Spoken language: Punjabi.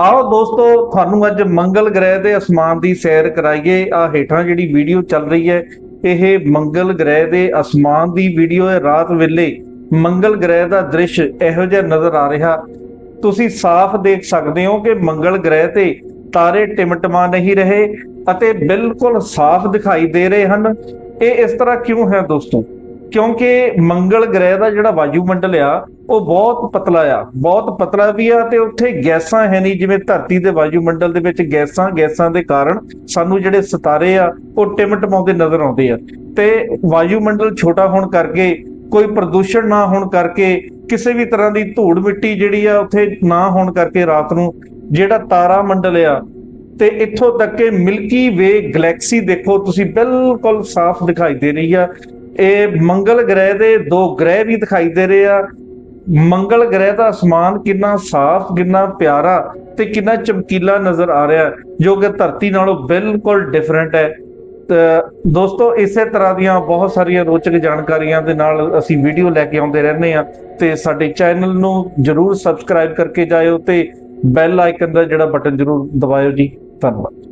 ਆਓ ਦੋਸਤੋ, ਤੁਹਾਨੂੰ ਅੱਜ ਮੰਗਲ ਗ੍ਰਹਿ ਦੇ ਅਸਮਾਨ ਦੀ ਸੈਰ ਕਰਾਈਏ। ਆ ਹੇਠਾਂ ਜਿਹੜੀ ਵੀਡੀਓ ਚੱਲ ਰਹੀ ਹੈ, ਇਹ ਮੰਗਲ ਗ੍ਰਹਿ ਦੇ ਅਸਮਾਨ ਦੀ ਵੀਡੀਓ ਹੈ। ਰਾਤ ਵੇਲੇ ਮੰਗਲ ਗ੍ਰਹਿ ਦਾ ਦ੍ਰਿਸ਼ ਇਹੋ ਜਿਹਾ ਨਜ਼ਰ ਆ ਰਿਹਾ। ਤੁਸੀਂ ਸਾਫ਼ ਦੇਖ ਸਕਦੇ ਹੋ ਕਿ ਮੰਗਲ ਗ੍ਰਹਿ ਤੇ ਤਾਰੇ ਟਿਮਟਮਾ ਨਹੀਂ ਰਹੇ ਅਤੇ ਬਿਲਕੁਲ ਸਾਫ਼ ਦਿਖਾਈ ਦੇ ਰਹੇ ਹਨ। ਇਹ ਇਸ ਤਰ੍ਹਾਂ ਕਿਉਂ ਹੈ ਦੋਸਤੋ? ਕਿਉਂਕਿ ਮੰਗਲ ਗ੍ਰਹਿ ਦਾ ਜਿਹੜਾ ਵਾਯੂਮੰਡਲ ਆ, ਉਹ ਬਹੁਤ ਪਤਲਾ ਆ। ਬਹੁਤ ਪਤਲਾ ਵੀ ਆ ਤੇ ਉੱਥੇ ਗੈਸਾਂ ਹੈ ਨਹੀਂ, ਜਿਵੇਂ ਧਰਤੀ ਦੇ ਵਾਯੂਮੰਡਲ ਦੇ ਵਿੱਚ ਗੈਸਾਂ ਗੈਸਾਂ ਦੇ ਕਾਰਨ ਸਾਨੂੰ ਜਿਹੜੇ ਸਿਤਾਰੇ ਆ, ਉਹ ਟਿਮਟਮਾਉਂਦੇ ਨਜ਼ਰ ਆਉਂਦੇ ਆ। ਤੇ ਵਾਯੂਮੰਡਲ ਛੋਟਾ ਹੋਣ ਕਰਕੇ, ਕੋਈ ਪ੍ਰਦੂਸ਼ਣ ਨਾ ਹੋਣ ਕਰਕੇ, ਕਿਸੇ ਵੀ ਤਰ੍ਹਾਂ ਦੀ ਧੂੜ ਮਿੱਟੀ ਜਿਹੜੀ ਆ, ਉੱਥੇ ਨਾ ਹੋਣ ਕਰਕੇ ਰਾਤ ਨੂੰ ਜਿਹੜਾ ਤਾਰਾ ਮੰਡਲ ਆ, ਤੇ ਇੱਥੋਂ ਤੱਕ ਕਿ ਮਿਲਕੀ ਵੇ ਗੈਲੈਕਸੀ ਦੇਖੋ, ਤੁਸੀਂ ਬਿਲਕੁਲ ਸਾਫ਼ ਦਿਖਾਈ ਦੇ ਰਹੀ ਆ। ਇਹ ਮੰਗਲ ਗ੍ਰਹਿ ਦੇ ਦੋ ਗ੍ਰਹਿ ਵੀ ਦਿਖਾਈ ਦੇ ਰਹੇ ਆ। ਮੰਗਲ ਗ੍ਰਹਿ ਦਾ ਅਸਮਾਨ ਕਿੰਨਾ ਸਾਫ਼, ਕਿੰਨਾ ਪਿਆਰਾ ਤੇ ਕਿੰਨਾ ਚਮਕੀਲਾ ਨਜ਼ਰ ਆ ਰਿਹਾ ਜੋ ਕਿ ਧਰਤੀ ਨਾਲੋਂ ਬਿਲਕੁਲ ਡਿਫਰੈਂਟ ਹੈ। ਤੇ ਦੋਸਤੋ, ਇਸੇ ਤਰ੍ਹਾਂ ਦੀਆਂ ਬਹੁਤ ਸਾਰੀਆਂ ਰੋਚਕ ਜਾਣਕਾਰੀਆਂ ਦੇ ਨਾਲ ਅਸੀਂ ਵੀਡੀਓ ਲੈ ਕੇ ਆਉਂਦੇ ਰਹਿੰਦੇ ਆ ਤੇ ਸਾਡੇ ਚੈਨਲ ਨੂੰ ਜਰੂਰ ਸਬਸਕ੍ਰਾਈਬ ਕਰਕੇ ਜਾਇਓ ਤੇ ਬੈਲ ਆਈਕਨ ਦਾ ਜਿਹੜਾ ਬਟਨ ਜਰੂਰ ਦਬਾਇਓ ਜੀ। ਧੰਨਵਾਦ।